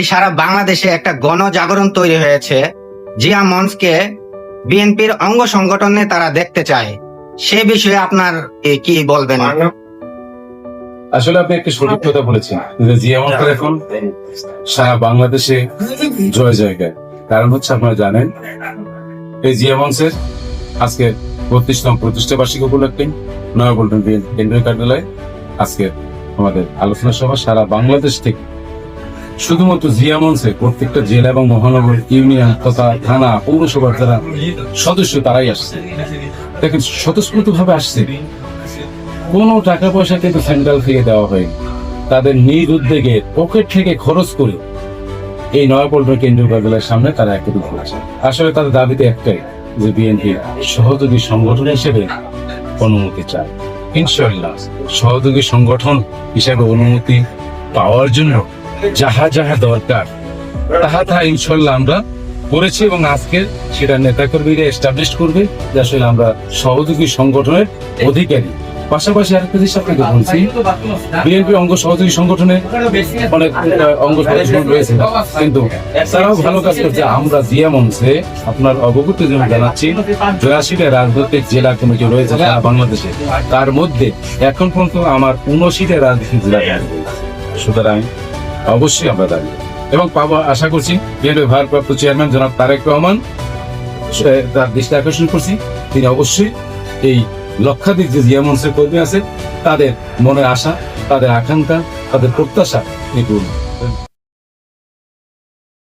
এই সারা বাংলাদেশে একটা গণজাগরণ তৈরি হয়েছে। জিয়া মঞ্চকে বিএনপির অঙ্গ সংগঠনে তারা দেখতে চায়। সে বিষয়ে আপনার কি বলবেন? আসলে আপনি একটা সঠিক কথা বলেছেন জিয়া মঞ্চের এখন সারা বাংলাদেশে জয় জায়গায়। কারণ হচ্ছে আপনারা জানেন, এই জিয়া মঞ্চের আজকে বত্রিশতম প্রতিষ্ঠা বার্ষিকী উপলক্ষে নয়াপল্টন কেন্দ্রীয় কার্যালয়ে আজকে আমাদের আলোচনা সভা সারা বাংলাদেশ থেকে শুধুমাত্র জিয়া মঞ্চে প্রত্যেকটা জেলা এবং মহানগর, ইউনিয়ন তথা থানা, পৌরসভার যারা সদস্য তারাই আসছে। দেখেন স্বতঃস্ফূর্ত ভাবে আসছে। কোনো টাকা পয়সা কিন্তু সেন্ট্রাল থেকে দেওয়া হয়নি। তাদের নিজ উদ্যোগে পকেট থেকে খরচ করে এই নয়াপল্টন কেন্দ্রীয় কার্যালয়ের সামনে তারা একত্রিত করেছে আসলে তাদের দাবিতে একটাই, যে বিএনপি সহযোগী সংগঠন হিসেবে অনুমতি চায়। ইনশাল্লাহ সহযোগী সংগঠন হিসেবে অনুমতি পাওয়ার জন্য যাহা যাহা দরকার তাহা তাহা ইনশাল্লাহ আমরা করেছি এবং আজকে সেটা নেতাকর্মীরা এস্টাবলিশ করবে যে আসলে আমরা সহযোগী সংগঠনের অধিকারী। পাশাপাশি আরেকটা জিনিস আপনাকে বলছি বিএনপি অঙ্গ সহযোগী সংগঠনে অনেক অঙ্গ সংগঠন রয়েছে। কিন্তু তারাও ভালো কাজ করছে। আমরা জিয়া মঞ্চে আপনার অবগত জন্য জানাচ্ছি চুরাশিটা রাজনৈতিক জেলা কমিটি রয়েছে সারা বাংলাদেশে। তার মধ্যে এখন পর্যন্ত আমার উনশিটা রাজনৈতিক জেলা সুতরাং অবশ্যই আমরা দাঁড়িয়ে এবং পাবো, আশা করছি, বিএনপি ভারপ্রাপ্ত চেয়ারম্যান জনাব তারেক রহমান তার দৃষ্টি আকর্ষণ করছি তিনি অবশ্যই এই লক্ষাধিক যে জিয়া কর্মী আছে, তাদের মনে আশা, তাদের আকাঙ্ক্ষা, তাদের প্রত্যাশা তিনি পূরণ।